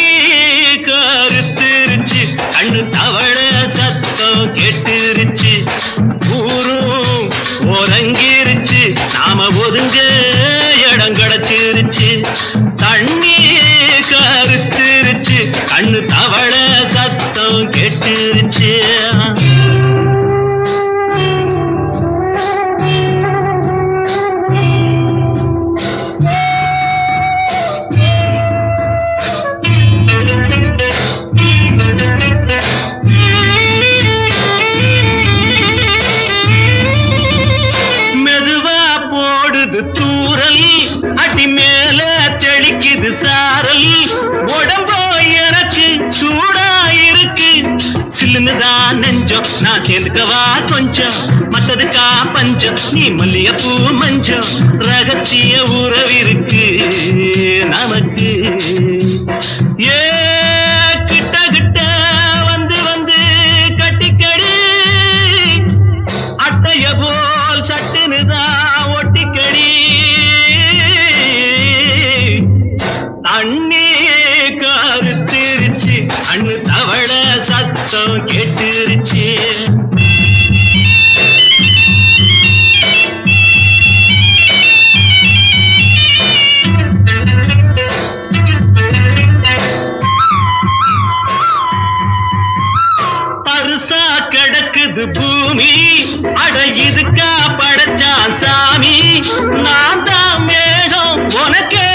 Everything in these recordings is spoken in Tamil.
தண்ணி கருத்துருச்சு. கண்ணு தவள சத்தம் கெட்டுருச்சு. ஊரும் உறங்கிருச்சு. நாம ஒதுங்க இடம் கிடச்சிருச்சு. தண்ணி கருத்துருச்சு. கண்ணு தவள சத்தம் கெட்டுருச்சு. சாரல். உடம்போ எனக்கு சூடா இருக்கு. சில்லுன்னுதான் நெஞ்சம். நான் சேர்ந்துக்கவா கொஞ்சம். மத்ததுக்கா பஞ்சம். நீ மல்லிய பூ மஞ்சம். ரகசிய உறவிருக்கு நமக்கு. ஏ நான் தான் மேகம் உனக்கே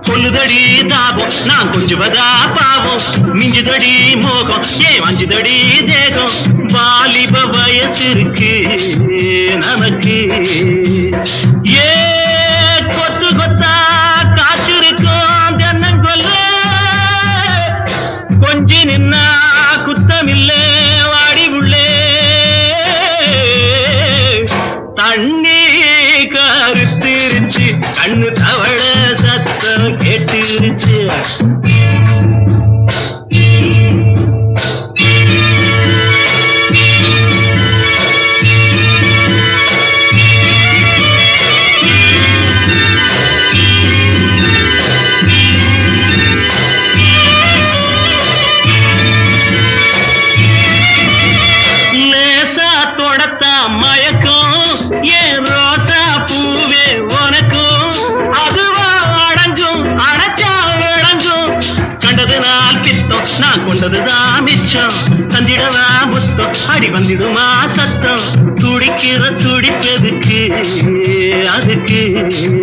சொல்லுதடி தாபம் நான் கொஞ்சுவதா பாவம். மிஞ்சுதடி மோகம் ஏ வஞ்சுதடி தேகம்? வாலிப வயசு இருக்கு நமக்கு. கண்ணு தவ நான் கொண்டதுதான் மிச்சம். தந்திடவா முத்தம். அடி வந்திடுமா சத்தம். துடிக்கிற துடிப்பதுக்கு அதுக்கு.